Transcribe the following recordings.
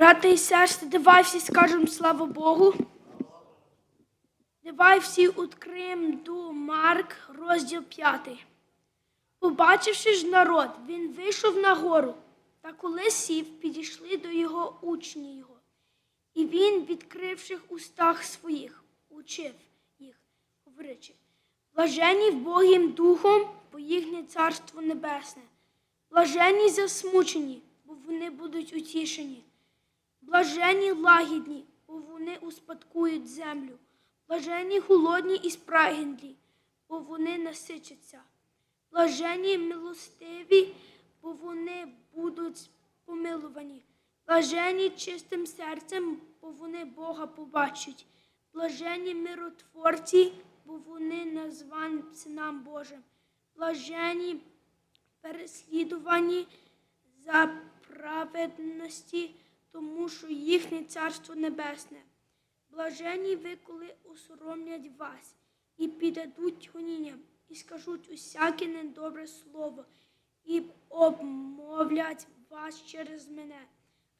Брати і сестри, давай всі скажемо слава Богу. Давай всі відкриємо до Марк, розділ 5. Побачивши ж народ, він вийшов на гору, та коли сів, підійшли до його учні його. І він, відкривши устах своїх, учив їх, говорячи, блажені в Богім духом, бо їхнє царство небесне, блажені засмучені, бо вони будуть утішені. Блажені лагідні, бо вони успадкують землю. Блажені голодні і спрагінлі, бо вони насичаться. Блажені милостиві, бо вони будуть помилувані. Блажені чистим серцем, бо вони Бога побачать. Блажені миротворці, бо вони названі синам Божим. Блажені переслідувані за праведності, тому що їхнє царство небесне. Блажені ви, коли осоромлять вас і піддадуть гонінням, і скажуть усяке недобре слово, і обмовлять вас через мене.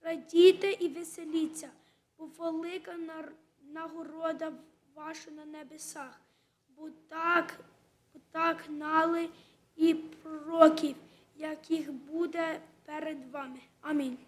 Радійте і веселіться, бо велика нагорода ваша на небесах, бо так, бо так гнали і пророків, як їх буде перед вами. Амінь.